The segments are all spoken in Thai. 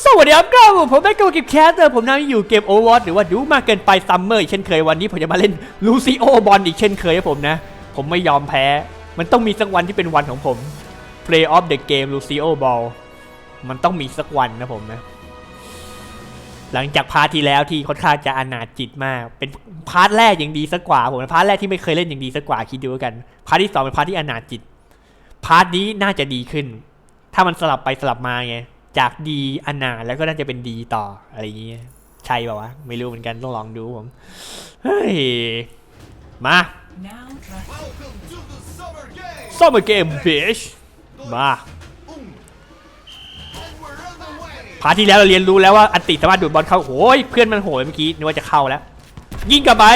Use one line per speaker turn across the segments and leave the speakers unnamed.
สวัสดีครับก็ผมได้กับเกมแคสเตอร์ผมนั่งอยู่เกมโอเวอร์หรือว่าดูมากเกินไปซัมเมอร์อีกเช่นเคยวันนี้ผมจะมาเล่นลูซิโอบอลอีกเช่นเคยครับผมนะ ผมไม่ยอมแพ้ มันต้องมีสักวันที่เป็นวันของผม Play of the Game Lucio Ball มันต้องมีสักวันนะผมนะ หลังจากพาร์ทที่แล้วที่ค่อนข้างจะอนาจจิตมาก เป็นพาร์ทแรกยังดีสักกว่าผมพาร์ทแรกที่ไม่เคยเล่นยังดีสักกว่าคิดดูกัน พาร์ทที่สองเป็นพาร์ทที่อนาจจิต พาร์ทนี้น่าจะดีขึ้น ถ้ามันสลับไปสลับมาไง จากดีอนาแล้วก็น่าจะเป็นดีต่ออะไรอย่างเงี้ยใช่ป่าวะ ไม่รู้เหมือนกันต้องลองดูผม เฮ้ย มา
Now try.
Welcome to the summer game.
ซ่อมเกมบิชมาพาที่แล้วเราเรียนรู้แล้วว่าอันติสามารถดูดบอลเข้าโอ้ยเพื่อนมันโหยเมื่อกี้นึกว่าจะเข้าแล้ว ยิงกลับไป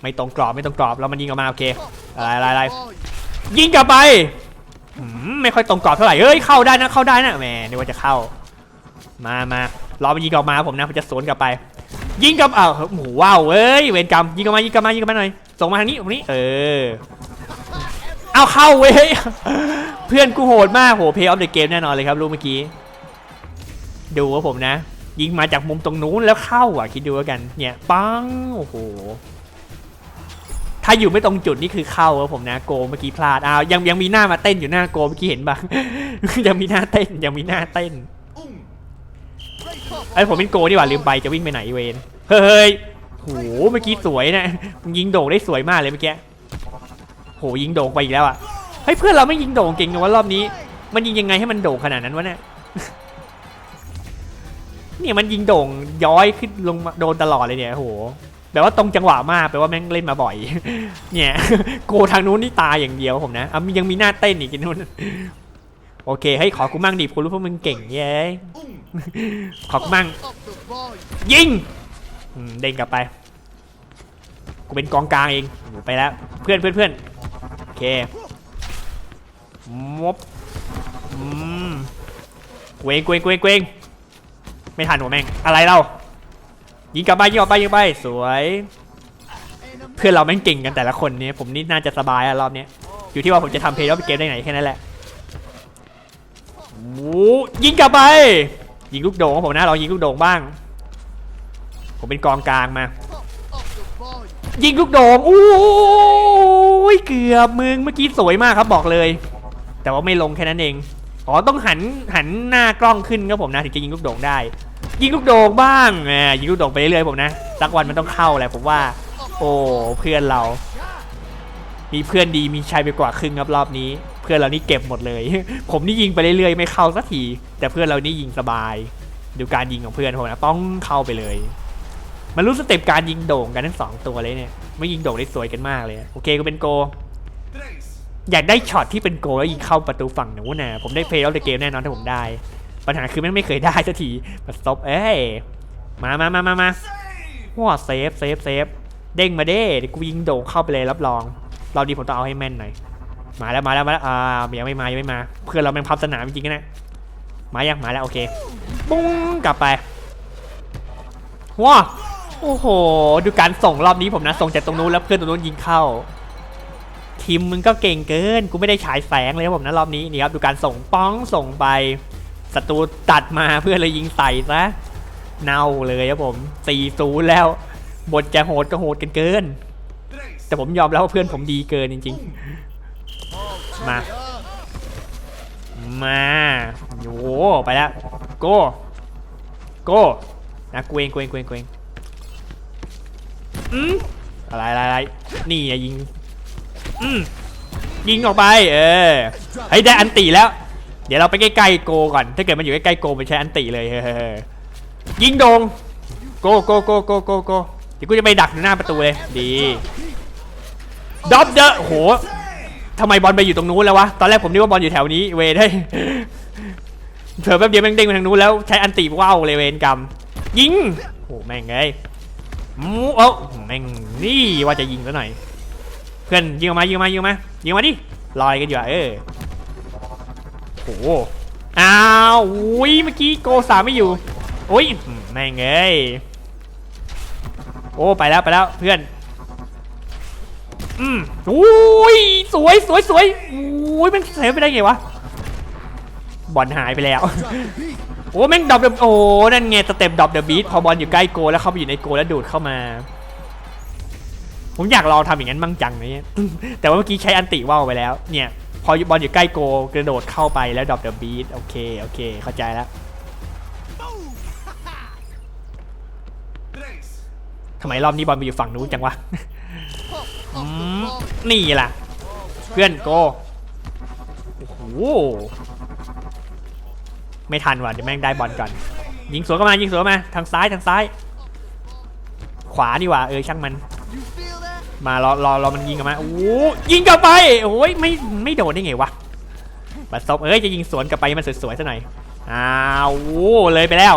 ไม่ตรงกรอบไม่ตรงกรอบเรามันยิงออกมาโอเคอะไรอะไรยิงกลับไป ไม่ค่อยตรงกรอบเท่าไหร่เฮ้ยเข้าได้นะเข้าได้นะแหมนึกว่าจะเข้า มามารอมันยิงออกมาผมนะผมจะสวนกลับไป ยิงกลับอ้าวโอ้โหว้าวเอ้ยเวรกรรมยิงกลับมายิงกลับมายิงกลับมาหน่อยส่งมาทางนี้ตรงนี้ เออเอาเข้าเว้ยเพื่อนกูโหดมากโหเพย์ออฟเดอะเกมแน่นอนเลยครับรู้เมื่อกี้ ดูว่าผมนะ ยิงมาจากมุมตรงนู้นแล้วเข้าอะคิดดูแล้วกัน เนี่ยปังโอ้โห ถ้าอยู่ไม่ตรงจุดนี่คือเข้าครับผมนะโกเมื่อกี้พลาดอ้าวยังยังมีหน้ามาเต้นอยู่หน้าโกเมื่อกี้เห็นปะยังมีหน้าเต้นยังมีหน้าเต้นไอ้ผมเป็นโกดีกว่าลืมไปจะวิ่งไปไหนเวนเฮ้ยโหเมื่อกี้สวยนะยิงโด่งได้สวยมากเลยเมื่อกี้โหยิงโด่งไปอีกแล้วอะเฮ้ยเพื่อนเราไม่ยิงโด่งเก่งนะว่ารอบนี้ มันยิงยังไงให้มันโด่งขนาดนั้นวะเนี่ยเนี่ยมันยิงโด่งย้อยขึ้นลงมาโดนตลอดเลยเนี่ยโห แปลว่าตรงจังหวะมากแปลว่าแม่งเล่นมาบ่อย เนี่ยโกทางนู้นนี่ตายอย่างเดียวผมนะอะยังมีหน้าเต้นอีกนู่นโอเคให้ขอกูมั่งดิกูรู้ว่ามึงเก่งเย้
Um.
ขอกูมั่ง ยิงเด้งกลับไป กูเป็นกองกลางเองไปแล้ว เพื่อนเพื่อนเพื่อนโอเคมบอืมเวงเกวงเกวงเกวงไม่ทันหัวแม่งอะไรเรา ยิงกลับไปยิงออกไปยิงไปสวย เพื่อนเราแม่งเก่งกันแต่ละคนเนี่ยผมนี่น่าจะสบายอะรอบนี้อยู่ที่ว่าผมจะทำเพลย์รอบเกมได้ไหนแค่นั้นแหละโอ้ยิงกลับไป ยิงลูกโด่งของผมนะลองยิงลูกโด่งบ้าง ผมเป็นกองกลางมา ยิงลูกโด่งอู้ยเกือบมึงเมื่อกี้สวยมากครับบอกเลย แต่ว่าไม่ลงแค่นั้นเอง อ๋อต้องหันหันหน้ากล้องขึ้นครับผมนะถึงจะยิงลูกโด่งได้ ยิงลูกโด่งบ้างแหมยิงลูกโด่งไปเรื่อยๆผมนะสักวันมันต้องเข้าแหละผมว่า โอ้เพื่อนเรา มีเพื่อนดีมีชัยไปกว่าครึ่งครับรอบนี้ เพื่อนเรานี่เก็บหมดเลย ผมนี่ยิงไปเรื่อยๆไม่เข้าสักทีแต่เพื่อนเรานี่ยิงสบาย ดูการยิงของเพื่อนผมนะต้องเข้าไปเลย มันรู้สเต็ปการยิงโด่งกันทั้งสองตัวเลยเนี่ยไม่ยิงโด่งได้สวยกันมากเลยโอเคก็เป็นโก อยากได้ช็อตที่เป็นโกแล้วยิงเข้าประตูฝั่งหนูนนะผมได้เพลย์เอาเดเกมแน่นอนถ้าผมได้ ปัญหาคือแม่งไม่เคยได้สักทีมาซบเอ้ยมามามามามาว้าเซฟเซฟเซฟเด้งมาเด้เดี๋ยวกูยิงโด่งเข้าไปเลยรับรอง เราดีผมต้องเอาให้แม่นหน่อยมาแล้วมาแล้วมาแล้วอ่ายังไม่มายังไม่มา เพื่อนเราแม่งพับสนามจริงๆนะมายังมาแล้วโอเคปุ้งกลับไปว้าโอ้โห ดูการส่งรอบนี้ผมนะส่งจากตรงนู้นแล้วเพื่อนตรงนู้นยิงเข้า ทีมมึงก็เก่งเกิน กูไม่ได้ฉายแสงเลยครับผมนะรอบนี้นี่ครับดูการส่งป้องส่งไปศัตรูตัดมาเพื่อนเลยยิงใส่ซะเน่าเลยครับผมสี่ศูนย์แล้วบทจะโหดก็โหดกันเกิน แต่ผมยอมแล้วว่าเพื่อนผมดีเกินจริง ๆ มา มาโอ้ไปแล้วโก้โก้นะเกวงเกวงกวงเกวงอืมอะไรอะไรอะไรนี่อะยิง อืมยิงออกไป เออเฮ้ยได้อันติแล้ว เดี๋ยวเราไปใกล้ๆโกก่อน ถ้าเกิดมันอยู่ใกล้ๆโกมันใช้อันติเลยเฮ้ยยิงโดงโกโกโกโกโกโกเดี๋ยวกูจะไปดักหน้าประตูเลย ดีดอบเดอะโหทำไมบอลไปอยู่ตรงนู้นแล้ววะ ตอนแรกผมนึกว่าบอลอยู่แถวนี้ เวได้เผลอแป๊บเดียวแม่งเด้งมาทางนู้นแล้วใช้อันติว่าวเลยเวนกรรม ยิงโอ้แม่งไงมูเอ้าแม่งนี่ว่าจะยิงซะหน่อย เพื่อนยิงออกมายิงออกมายิงออกมายิงมาดิลอยกันอยู่อะเออโอ้โหอ้าวอุ้ยเมื่อกี้โกสามไม่อยู่โอ้ยแม่งเอ้ยโอ้ไปแล้วไปแล้วเพื่อนอืมอุ้ยสวยสวยสวยอุ้ยมันเสียไปได้ไงวะบอลหายไปแล้วโอ้แม่งดรอปเดโอ้นั่นไงสเต็ปดรอปเดอะบีทพอบอลอยู่ใกล้โกแล้วเข้าไปอยู่ในโกแล้วดูดเข้ามา ผมอยากลองทำอย่างนั้นบ้างจังนะเนี่ยแต่ว่าเมื่อกี้ใช้อันติว่าวไปแล้ว เนี่ย พอบอลอยู่ใกล้โกกระโดดเข้าไปแล้วดรอปเดอะบีทโอเคโอเค เข้าใจแล้วทำไมรอบนี้บอลไปอยู่ฝั่งนู้นจังวะนี่ล่ะ เพื่อนโกโอ้โหไม่ทันว่ะเดี๋ยวแม่งได้บอลก่อน ยิงสวนเข้ามายิงสวนมาทางซ้ายทางซ้าย ขวาดีกว่าเออช่างมัน มารอรอรอมันยิงกลับมาโอ้ยิงกลับไปโอ้ยไม่ไม่โดนได้ไงวะบัดซบเอ้ยจะยิงสวนกลับไปมันสวยๆซะหน่อยอ้าวโอ้โหเลยไปแล้ว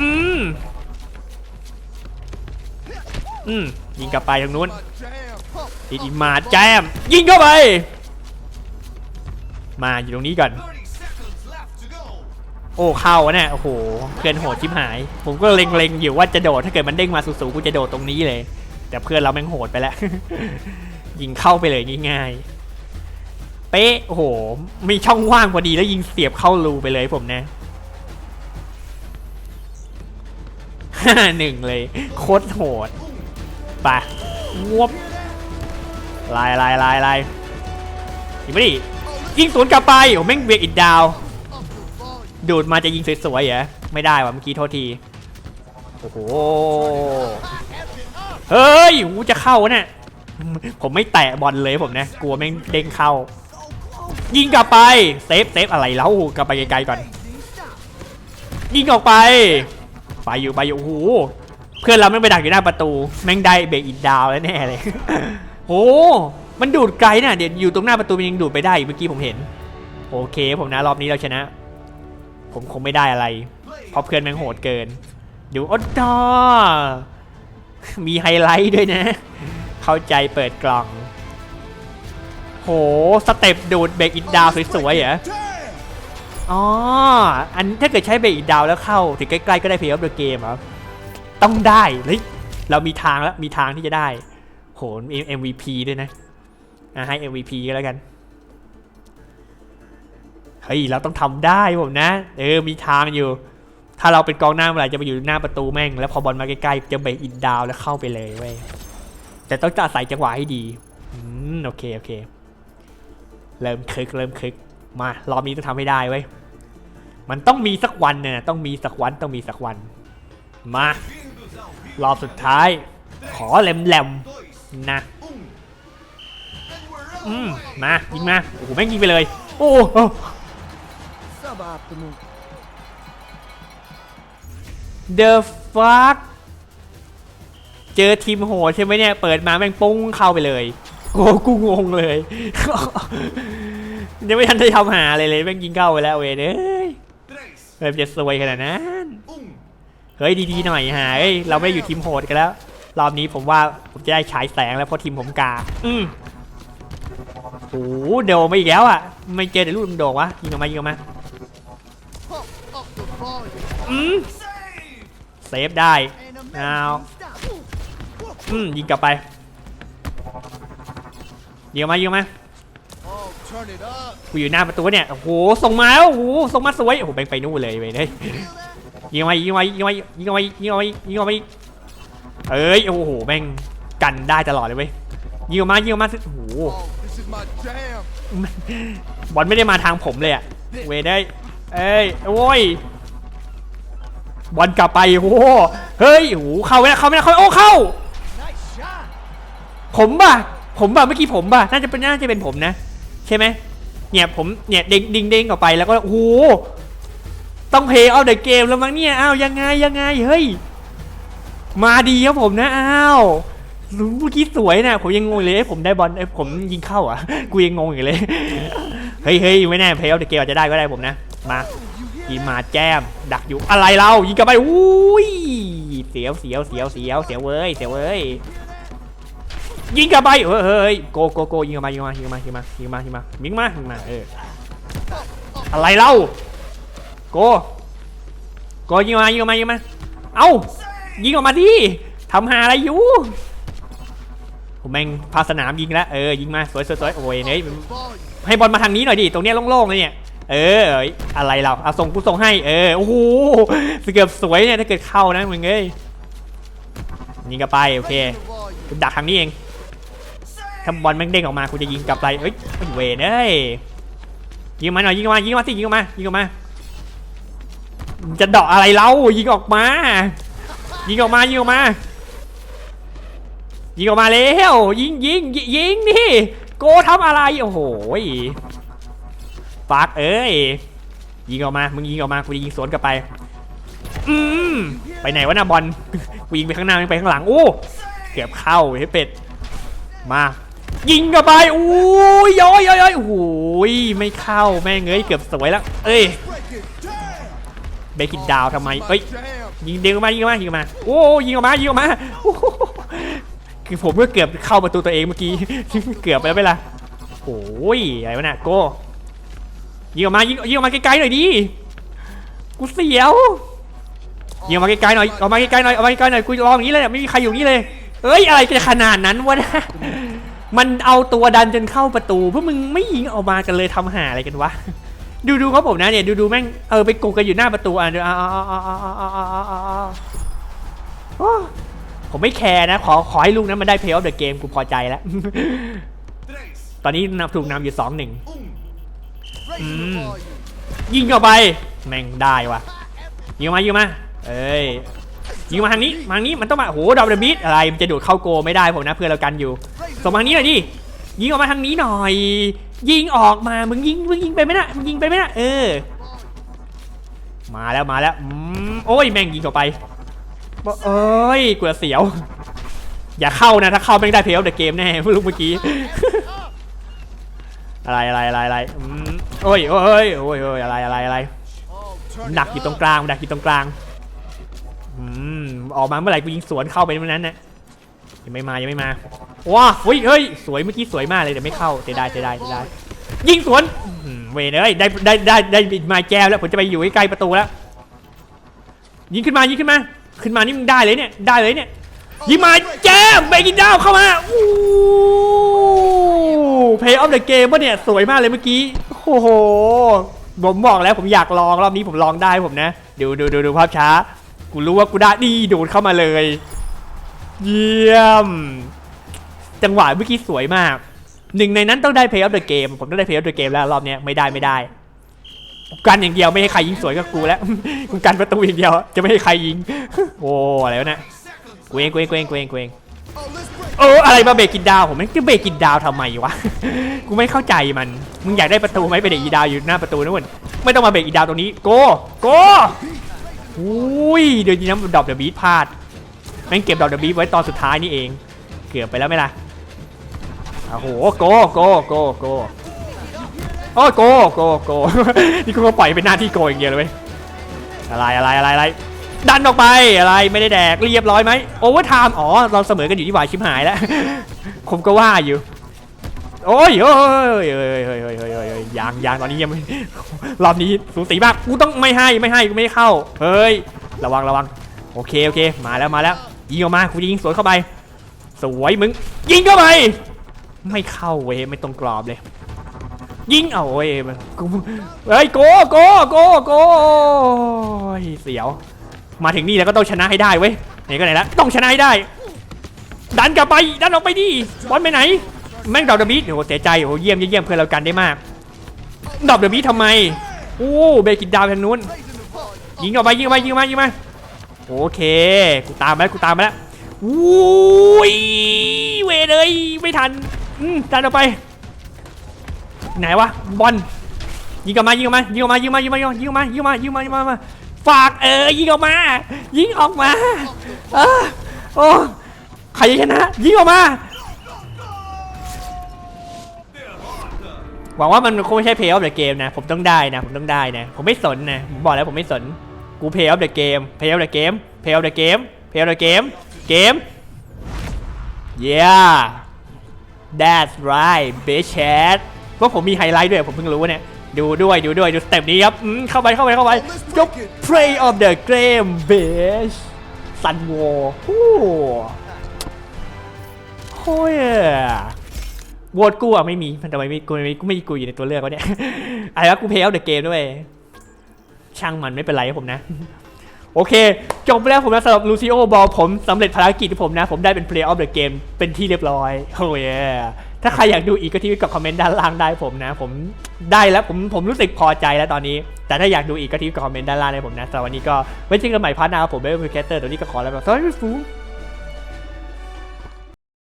อืมอืมยิงกลับไปทางนู้นติดอี
the
มาแจมยิงเข้าไป มาอยู่ตรงนี้ก่อน โอ้เข้าเนี่ยโอ้โหเพื่อนโหดชิบหาย ผมก็เล็งๆอยู่ว่าจะโดดถ้าเกิดมันเด้งมาสูงๆกูจะโดดตรงนี้เลย แต่เพื่อนเราแม่งโหดไปแล้วยิงเข้าไปเลยง่ายๆเป๊ะโอ้โหมีช่องว่างพอดีแล้วยิงเสียบเข้ารูไปเลยผมนะห้าหนึ่งเลยโคตรโหดไปงวบลายลายลายลายยิงไม่ดิยิงสวนกลับไปโอ้แม่งเบียกอิดดาว ดูดมาจะยิงสวยๆเหรอไม่ได้ว่ะเมื่อกี้โทษที โอ้โห เฮ้ยหูจะเข้าวะเนี่ยผมไม่แตะบอลเลยผมนะ กลัวแม่งเด้งเข้า ยิงกลับไป เซฟเซฟอะไรแล้วกลับไปไกลๆก่อน ยิงออกไป ไปอยู่ไปอยู่โอ้โหเพื่อนเราไม่งไปดักอยู่หน้าประตู แม่งได้เบรกอินดาวแล้วแน่เลยโหมันดูดไกลน่ะเดี๋ยวอยู่ตรงหน้าประตูมันยังดูดไปได้อีกเมื่อกี้ผมเห็น โอเคผมนะรอบนี้เราชนะ ผมคงไม่ได้อะไร เพราะเพื่อนแม่งโหดเกิน ดูอดดอมีไฮไลท์ด้วยนะ เข้าใจเปิดกล่อง โห สเต็ปดูดเบรกอินดาวสวยๆเหรออ๋อ อันถ้าเกิดใช้เบรกอินดาวแล้วเข้า ถึงใกล้ๆก็ได้เพย์ออฟเดอะเกมครับ ต้องได้เฮ้ยเรามีทางแล้ว มีทางที่จะได้ โหมี MVP ด้วยนะ อะให้ MVP ก็แล้วกัน เฮ้ยเราต้องทำได้ผมนะ เออมีทางอยู่ ถ้าเราเป็นกองหน้าเมื่อไหร่จะไปอยู่หน้าประตูแม่ง แล้วพอบอลมาใกล้ๆจะเบรกอินดาวแล้วเข้าไปเลยเว้ยแต่ต้องจะอาศัยจังหวะให้ดีอืมโอเคโอเค เริ่มคลิกเริ่มคลิกมารอบนี้ต้องทำให้ได้เว้ยมันต้องมีสักวันเนี่ยต้องมีสักวันต้องมีสักวัน มารอบสุดท้าย ขอแหลมๆนะ
Boom. And we're on
อืมมายิงมาโอ้โหแม่งยิงไปเลย โอ้ โห
Suboptimal.
The fuck เจอทีมโหดใช่ไหมเนี่ย เปิดมาแม่งปุ้งเข้าไปเลยโอ้กูงงเลย ยังไม่ทันได้ทำหาอะไรเลยแม่งยิงเข้าไปแล้วเว้ยเอ้ยเฮ้ยจะซวยขนาดนั้นเฮ้ยดีๆหน่อยหาเฮ้ยเราไม่อยู่ทีมโหดกันแล้ว รอบนี้ผมว่าผมจะได้ฉายแสงแล้วเพราะทีมผมกา อืมโอ้โหโดนมาอีกแล้วอะ ไม่เจอแต่ลูกโดนวะยิงออกมายิงออกมา อืมเซฟได้
And a
Now.
melody stop.
อืมยิงกลับไปยิงมายิงมากูอยู่หน้าประตูเนี่ยโอ้โหส่งมาแล้วโอ้โหส่งมาสวยโอ้โหแบงไปนู่นเลยเว้ยเฮ้ย
Feel that?
ยิงมายิงมายิงมายิงมายิงมายิงมาเอ้ยโอ้โหแม่งกันได้ตลอดเลยเว้ยยิงมายิงมาโอ้โหบอลไม่ได้มาทางผมเลยอะเวยได้เอ้ยโอ้ย บอลกลับไปโอ้โหเฮ้ยโอ้โหเข้าไม่ได้เข้าไม่ได้เข้าโอ้เข้า ผมป่ะผมป่ะเมื่อกี้ผมป่ะน่าจะเป็นน่าจะเป็นผมนะ ใช่ไหมเนี่ยผมเนี่ยเด้งดิงเด้งออกไปแล้วก็โอ้โหต้องเพย์เอาเดอะเกมแล้วมั้งเนี่ยอ้าวยังไงยังไงเฮ้ยมาดีครับผมนะอ้าวเมื่อกี้สวยนะผมยังงงเลยเอ้ผมได้บอลเอ้ผมยิงเข้าอะกูยังงงอยู่เลยเฮ้ยเฮ้ยไม่แน่เพย์เอาเดอะเกมอาจจะได้ก็ได้ผมนะมา
You
ยิ
hear
งมาแจม ดักอยู่อะไรเรายิงกลับไปอุ้ยเสียวเสียวเสียวเสียวเสียวเว้ยเสียวเว้ยยิงกลับไปเฮ้ยโกโกโกยิงออกมายิงมายิงมายิงมายิงมายิงมายิงมายิงมาเอออะไรเล่าโกโกยิงมายิงมายิงมาเอ้ายิงออกมาดิทำหาอะไรอยู่ผมแม่งพาสนามยิงแล้วเออยิงมาสวยสวยสวยโอ้ยเนย
the volume.
ให้บอลมาทางนี้หน่อยดิตรงเนี้ยโล่งๆเลยเนี่ย เอออะไรเราเอาส่งกูส่งให้เออโอ้โหเกือบสวยเนี่ยถ้าเกิดเข้านะมึงเอ้ยยิงกลับไปโอเคกูดักทางนี้เองถ้าบอลแม่งเด้งออกมากูจะยิงกลับไปเฮ้ยเฮ้ยเวรเอ้ยยิงมาหน่อยยิงมายิงมาสิยิงออกมายิงออกมา จะเดาะอะไรเล่ายิงออกมา ยิงออกมายิงออกมายิงออกมาแล้วยิงยิงยิงยิงนี่โกทำอะไรโอ้โห ปากเอ้ยยิงออกมา มึงยิงออกมา กูจะยิงสวนกลับไป อืม ไปไหนวะน่ะบอล กูยิงไปข้างหน้ามึงไปข้างหลัง โอ้ เกือบเข้าเฮ้เป็ด มา ยิงกันไปอู้ยย้อยย้อยย้อยโอ้ยไม่เข้าแม่งเอ้ยเกือบสวยแล้ว เอ้ย
Break it down.
เบกินดาวทำไม เอ้ย ยิงเด้งออกมา ยิงออกมา ยิงออกมา โอ้ยิงออกมา ยิงออกมา คือผมก็เกือบเข้าประตูตัวเองเมื่อกี้ เกือบไปแล้วไหมล่ะโอ้ยอะไรวะเนี่ยโก้ ยิงออกมายิงยิงออกมาไกลๆหน่อยดิกูเสียวยิงออกมาไกลๆหน่อยออกมาไกลๆหน่อยออกมาไกลๆหน่อยกูรออย่างนี้เลยไม่มีใครอยู่นี่เลยเอ้ยอะไรจะขนาดนั้นวะนะมันเอาตัวดันจนเข้าประตูเพวกมึงไม่ยิงออกมากันเลยทำหาอะไรกันวะดูดูเขาผมนะเนี่ยดูดูแม่งเออไปกูกันอยู่หน้าประตูอะเดี๋ยวผมไม่แคร์นะ ขอขอให้ลูกนั้นมันได้เพลย์ออฟเดอะเกมกูพอใจแล้ว ตอนนี้นำถูกนำอยู่สองหนึ่ง ยิงเข้าไป แม่งได้วะยิงมายิงมา เอ้ยยิงมาทางนี้มาทางนี้มันต้องมาโอ้โหดับเบิลบีทอะไรมันจะดูดเข้าโกไม่ได้ผมนะเพื่อนเรากันอยู่ส่งมาทางนี้หน่อยดิยิงออกมาทางนี้หน่อย ยิงออกมามึงยิงมึงยิงไปไหมนะมึงยิงไปไหมนะเออ มาแล้วมาแล้วโอ้ยแม่งยิงออกไปบอกเอ้ยกลัวเสียว อย่าเข้านะถ้าเข้าแม่งได้เพลย์เดอะเกมแน่ลูกเมื่อกี้อะไรอะไรอะไรอะไรอืม โอ้ยโอ้ยโอ้ยโอ้ยอะไรอะไรอะไร
Oh, turn
ดักอยู่ตรงกลางดักอยู่ตรงกลางอืมออกมาเมื่อไหร่กูยิงสวนเข้าไปเมื่อนั้นน่ะยังไม่มายังไม่มาว้าเฮ้ยเฮ้ยสวยเมื่อกี้สวยมากเลยแต่ไม่เข้าเสียดายเสียดายเสียดายยิงสวนอืมเวยเอ้ยได้ได้ได้ได้บิดม้แก้วแล้วผมจะไปอยู่ใกล้ประตูแล้วยิงขึ้นมายิงขึ้นมา ขึ้นมานี่มึงได้เลยเนี่ยได้เลยเนี่ย ยิงมาแจมเบกินดาวเข้ามาอู้เพย์ออฟเดอะเกมปะเนี่ย สวยมากเลยเมื่อกี้ โอ้โห ผมบอกแล้วผมอยากลองรอบนี้ผมลองได้ผมนะ ดูดูดูดูภาพช้า กูรู้ว่ากูได้ดีโดดเข้ามาเลย เยี่ยม จังหวะเมื่อกี้สวยมาก หนึ่งในนั้นต้องได้ Play of the Game ผมต้องได้ Play of the Game แล้วรอบนี้ไม่ได้ไม่ได้กันอย่างเดียวไม่ให้ใครยิงสวยกับกูแล้วกูกันประตูอย่างเดียว จะไม่ให้ใครยิง โอ้อะไรวะเนี่ย กูเองกูเองกูเองกูเองกูเอง
Oh, let's break.
เอออะไรมาเบรกกินดาวผมไม่จะเบรกกินดาวทำไมวะ กูไม่เข้าใจมัน มึงอยากได้ประตูไหมไปเด็กอีดาวอยู่หน้าประตูนู่นไม่ต้องมาเบรกอีดาวตรงนี้โกโกอุ้ยเดี๋ยวนี้น้ำดรอปเดอะบีทพลาดแม่งเก็บดรอปเดอะบีทไว้ตอนสุดท้ายนี่เอง เกือบไปแล้วไหมล่ะโอ้โหโกโกโกโกโอ้ยโกโกโกนี่กูก็ปล่อยเป็นหน้าที่โกอย่างเดียวเลยเว้ยอะไรอะไรอะไรอะไร ดันออกไปอะไรไม่ได้แดกเรียบร้อยไหมโอเวอร์ไทม์อ๋อเราเสมอกันอยู่ที่หวายชิมหายแล้ว ผมก็ว่าอยู่ โอ้ยเฮ้ยเฮ้ยเฮ้ยเฮ้ยเฮ้ยเฮ้ยยางยางตอนนี้ยังไม่รอบนี้สูสีมากกูต้องไม่ให้ไม่ให้กูไม่เข้า เฮ้ย ระวังระวังโอเคโอเคมาแล้วมาแล้วยิงออกมากูยิงสวนเข้าไป สวยมึง ยิงเข้าไป ไม่เข้าเว้ยไม่ตรงกรอบเลย ยิงเอาเว้ยมันกูเฮ้ยโกโกโกโกเสียว มาถึงนี่แล้วก็ต้องชนะให้ได้เว้ยนี่ก็ไหนละต้องชนะให้ได้ ดันกลับไปดันออกไปดิบอลไปไหน แม่งดอบเดบีโอ้โหเสียใจโอ้โหเยี่ยมเยี่ยมเพื่อนเรากันได้มากดอบเดบีทำไมโอ้เบกิดดาวทางนู้นยิงออกไปยิงไปยิงมายิงมาโอเคกูตามมาแล้วกูตามมาแล้วอุ้ยเวเลยไม่ทันอืมดันออกไป ไหนวะบอลยิงกลับมายิงกลับมายิงออกมายิงมายิงมายิงมายิงมายิงมายิงมายิงมา ฝากเออยิงออกมา ยิงออกมาเออโอ้ใครจะชนะ ยิงออกมา หวังว่ามันคงไม่ใช่ Play of the Game นะ ผมต้องได้นะ ผมต้องได้นะ ผมไม่สนนะ ผมบอกแล้วผมไม่สน กู Play of the Game Play of the Game Play of the Game Play of the Game เกม yeah that's right bitch ว่าผมมีไฮไลท์ด้วยผมเพิ่งรู้เนี่ย ดูด้วยดูด้วยดูสเต็ปนี้ครับอืมเข้าไปเข้าไปเข้าไปยก Play of the Game bitch ซันโวโอ้โหยโหวตกูอะไม่มีทำไมไม่กูไม่กูไม่กูอยู่ในตัวเลือกวะเนี่ยอะไรวะกูเพลย์เอาเดอะเกมด้วย ช่างมันไม่เป็นไรครับผมนะ โอเค จบไปแล้วผมนะสำหรับลูซิโอบอลผมสำเร็จภารกิจของผมนะ ผมได้เป็น Play of the Game เป็นที่เรียบร้อยโอ้ย ถ้าใครอยากดูอีกก็ที่กับคอมเมนต์ด้านล่างได้ผมนะ ผมได้แล้วผมผมรู้สึกพอใจแล้วตอนนี้ แต่ถ้าอยากดูอีกก็ที่กับคอมเมนต์ด้านล่างได้ผมนะสำหรับวันนี้ก็ไว้เจอกันใหม่พาร์ทหน้าครับผมเบลล์แคสเตอร์ตัวนี้ก็ขอแล้วแบบสวัสดีฟู